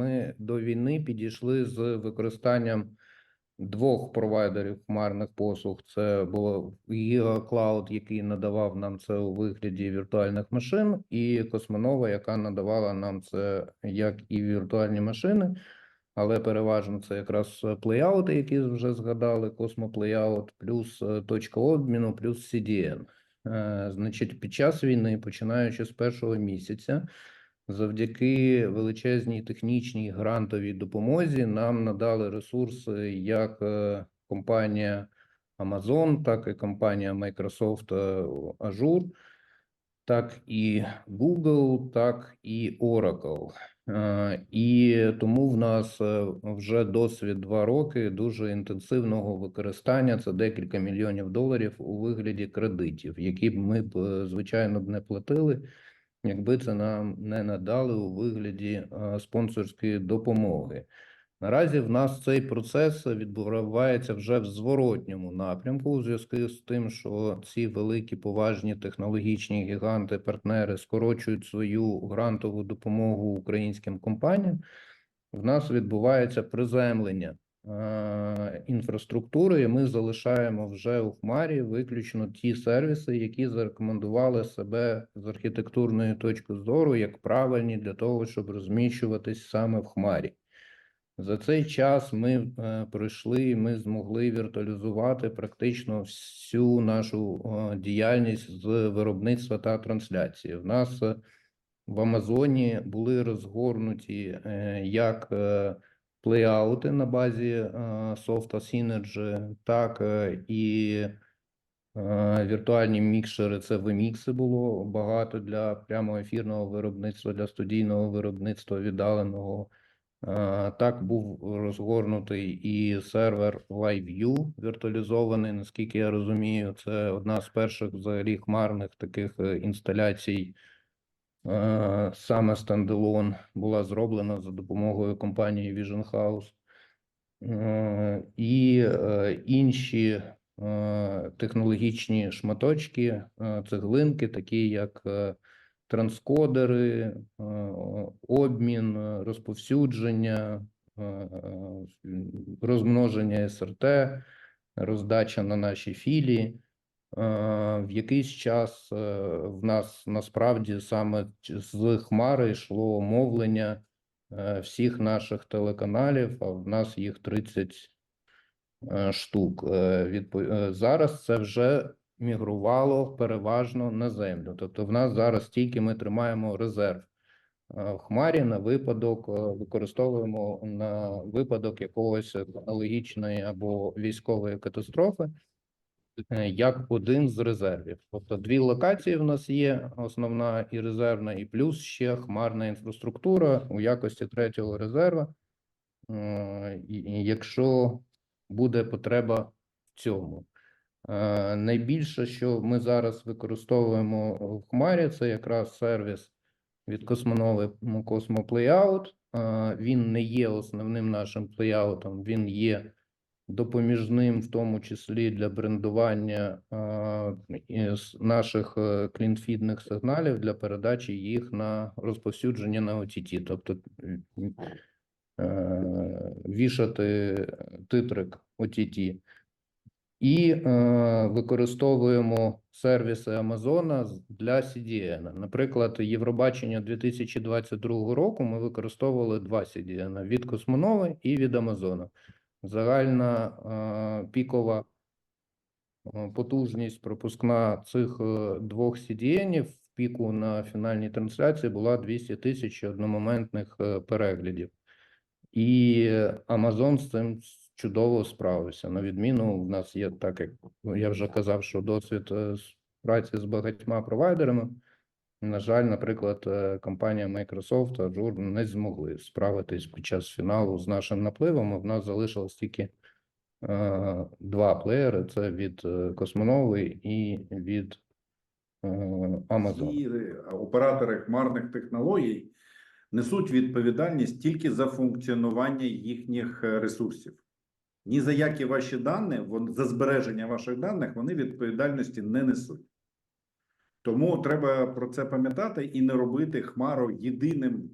ми до війни підійшли з використанням двох провайдерів хмарних послуг. Це було GigaCloud, який надавав нам це у вигляді віртуальних машин, і Космонова, яка надавала нам це як і віртуальні машини, але переважно це якраз плейаути, які вже згадали, Playout, плюс е, точка обміну, плюс CDN. Е, Значить, під час війни, починаючи з першого місяця, завдяки величезній технічній грантовій допомозі, нам надали ресурси як е, компанія Amazon, так і компанія Microsoft е, Azure, так і Google, так і Oracle. Е, І тому в нас вже досвід два роки дуже інтенсивного використання. Це декілька мільйонів доларів у вигляді кредитів, які б ми б звичайно б не платили, якби це нам не надали у вигляді спонсорської допомоги. Наразі в нас цей процес відбувається вже в зворотньому напрямку, у зв'язку з тим, що ці великі поважні технологічні гіганти, партнери скорочують свою грантову допомогу українським компаніям. В нас відбувається приземлення е, інфраструктури, ми залишаємо вже у Хмарі виключно ті сервіси, які зарекомендували себе з архітектурної точки зору як правильні для того, щоб розміщуватись саме в Хмарі. За цей час ми е, пройшли, ми змогли віртуалізувати практично всю нашу е, діяльність з виробництва та трансляції. В нас в Амазоні були розгорнуті як плейаути на базі е, софта Synergy, так і е, віртуальні мікшери. Це вимікси було багато для прямо ефірного виробництва, для студійного виробництва віддаленого. Так був розгорнутий і сервер LiveView віртуалізований, наскільки я розумію, це одна з перших взагалі хмарних таких інсталяцій. Е, Саме стендалон була зроблена за допомогою компанії Vision House. Е, І е, інші технологічні шматочки, цеглинки, такі як транскодери, обмін, розповсюдження, розмноження СРТ, роздача на наші філії. В якийсь час е, в нас насправді саме з Хмари йшло мовлення е, всіх наших телеканалів, а в нас їх 30 е, штук. Зараз це вже мігрувало переважно на землю. Тобто, в нас зараз тільки ми тримаємо резерв в Хмарі на випадок, використовуємо на випадок якогось технологічної або військової катастрофи як один з резервів. Тобто дві локації в нас є: основна і резервна, і плюс ще хмарна інфраструктура у якості третього резерва. Е, Якщо буде потреба в цьому. Е, Найбільше, що ми зараз використовуємо в Хмарі, це якраз сервіс від Космонови Playout. Е, Він не є основним нашим плейаутом, він є допоміжним, в тому числі для брендування наших е, клінфідних сигналів для передачі їх на розповсюдження на OTT. Тобто е, вішати титрик OTT. І е, використовуємо сервіси Амазона для CDN. Наприклад, Євробачення 2022 року ми використовували два CDN від Космонови і від Амазона. Загальна е, пікова е, потужність пропускна цих е, двох CDN в піку на фінальній трансляції була 200 тисяч одномоментних переглядів. І Amazon з цим чудово справився. На відміну, в нас є так, як я вже казав, що досвід праці з багатьма провайдерами. На жаль, наприклад, е, компанія Microsoft, Azure не змогли справитись під час фіналу з нашим напливом. В нас залишилось тільки е, два плеєри: це від е, Космонови і від е, Amazon. Е, оператори хмарних технологій несуть відповідальність тільки за функціонування їхніх е, ресурсів. Ні за які ваші дані, за збереження ваших даних, вони відповідальності не несуть. Тому треба про це пам'ятати і не робити хмару єдиним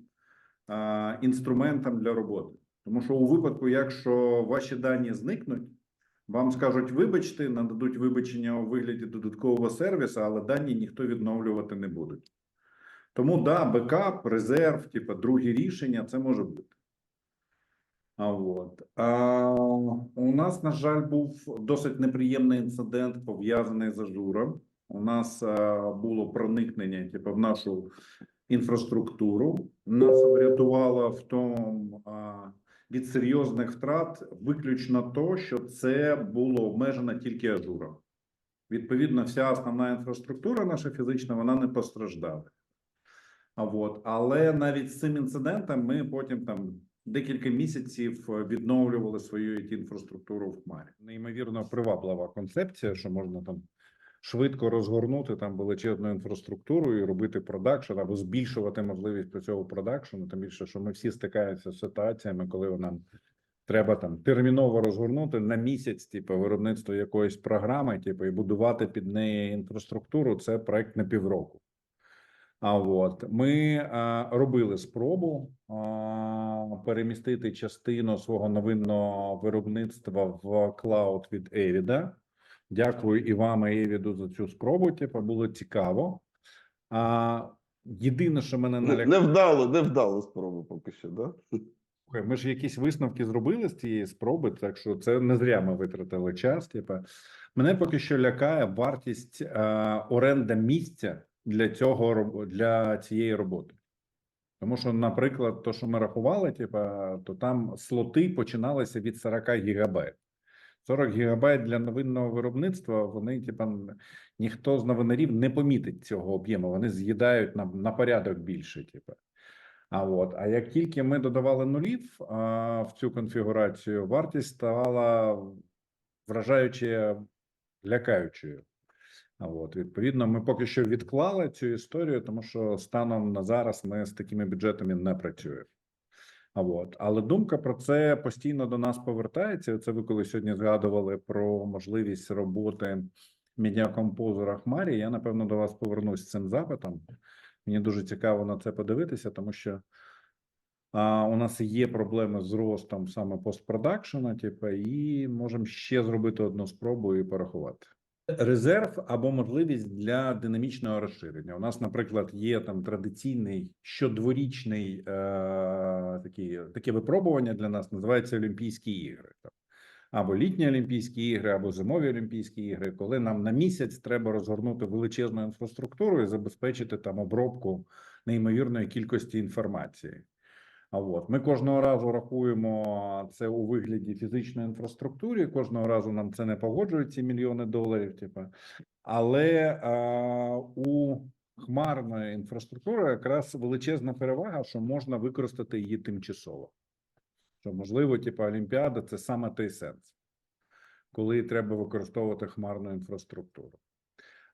а, інструментом для роботи. Тому що у випадку, якщо ваші дані зникнуть, вам скажуть вибачте, нададуть вибачення у вигляді додаткового сервісу, але дані ніхто відновлювати не буде. Тому да, бекап, резерв, типу, другі рішення, це може бути. А от а, у нас, на жаль, був досить неприємний інцидент пов'язаний з ажуром. У нас а, було проникнення, типу, в нашу інфраструктуру. Нас врятувало в тому а, від серйозних втрат виключно то, що це було обмежено тільки ажуром. Відповідно, вся основна інфраструктура наша фізична, вона не постраждала. А от, але навіть з цим інцидентом ми потім там декілька місяців е, відновлювали свою інфраструктуру в хмарі. Неймовірно приваблива концепція, що можна там швидко розгорнути там величезну інфраструктуру і робити продакшн або збільшувати можливість до цього продакшену. Тим більше, що ми всі стикаємося з ситуаціями, коли нам треба там терміново розгорнути на місяць, типу, виробництво якоїсь програми, типу, і будувати під неї інфраструктуру. Це проект на півроку. А от ми а, робили спробу а, перемістити частину свого новинного виробництва в клауд від Евіда. Дякую і вам, і Евіду за цю спробу. Типу, було цікаво. А, єдине, що мене Не, налякало, не вдало, не вдало спроба поки що, да? Ми ж якісь висновки зробили з цієї спроби, так що це не зря ми витратили час. Типа мене поки що лякає вартість е, оренда місця для цього для цієї роботи. Тому що, наприклад, то, що ми рахували, типа, то там слоти починалися від 40 гігабайт. 40 гігабайт для новинного виробництва. Вони, типа, ніхто з новинарів не помітить цього об'єму. Вони з'їдають на, на порядок більше. Типа. А от, а як тільки ми додавали нулів а, в цю конфігурацію, вартість ставала вражаюче лякаючою. А от, відповідно, ми поки що відклали цю історію, тому що станом на зараз ми з такими бюджетами не працюємо. А от, але думка про це постійно до нас повертається. Це ви коли сьогодні згадували про можливість роботи медіакомпозера Хмарі. Я напевно до вас повернусь з цим запитом. Мені дуже цікаво на це подивитися, тому що а, у нас є проблеми з ростом саме постпродакшена, типу, і можемо ще зробити одну спробу і порахувати. Резерв або можливість для динамічного розширення. У нас, наприклад, є там традиційний щодворічний е, такі, таке випробування для нас називається Олімпійські ігри. Або літні Олімпійські ігри, або зимові Олімпійські ігри, коли нам на місяць треба розгорнути величезну інфраструктуру і забезпечити там обробку неймовірної кількості інформації. А от ми кожного разу рахуємо це у вигляді фізичної інфраструктури. Кожного разу нам це не погоджують ці мільйони доларів. Типу. Але а, у хмарної інфраструктури якраз величезна перевага, що можна використати її тимчасово. Що можливо, типу, Олімпіада це саме той сенс, коли треба використовувати хмарну інфраструктуру.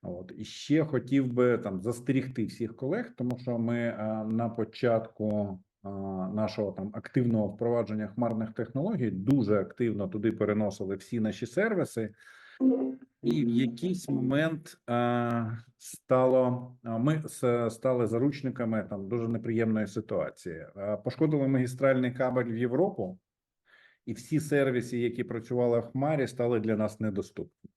От і ще хотів би там застерігти всіх колег, тому що ми а, на початку нашого там активного впровадження хмарних технологій дуже активно туди переносили всі наші сервіси. І в якийсь момент стало ми стали заручниками там дуже неприємної ситуації. Пошкодили магістральний кабель в Європу, і всі сервіси, які працювали в Хмарі, стали для нас недоступні.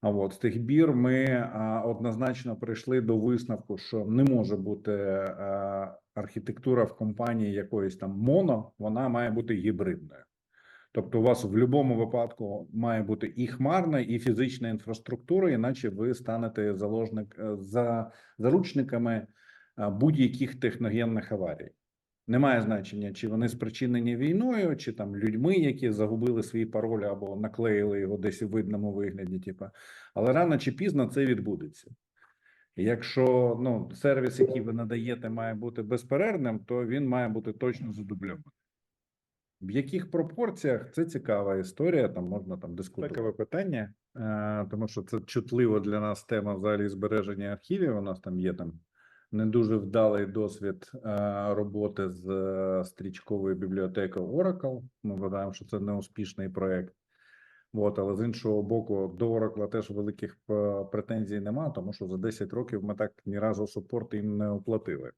А от з тих бір ми однозначно прийшли до висновку, що не може бути а, архітектура в компанії якоїсь там моно, вона має бути гібридною. Тобто, у вас в будь-якому випадку має бути і хмарна, і фізична інфраструктура, іначе ви станете заложник е, за заручниками а, будь-яких техногенних аварій. Немає значення, чи вони спричинені війною, чи там людьми, які загубили свій пароль або наклеїли його десь у видному вигляді. Типа, але рано чи пізно це відбудеться. Якщо ну, сервіс, який ви надаєте, має бути безперервним, то він має бути точно задубльований. В яких пропорціях це цікава історія, там можна там дискутувати. Таке питання, е, тому що це чутливо для нас тема взагалі збереження архівів. У нас там є там не дуже вдалий досвід е, роботи з е, стрічковою бібліотекою Oracle. Ми вважаємо, що це неуспішний проект. От, але з іншого боку, до Oracle теж великих е, претензій нема, тому що за 10 років ми так ні разу супорт їм не оплатили.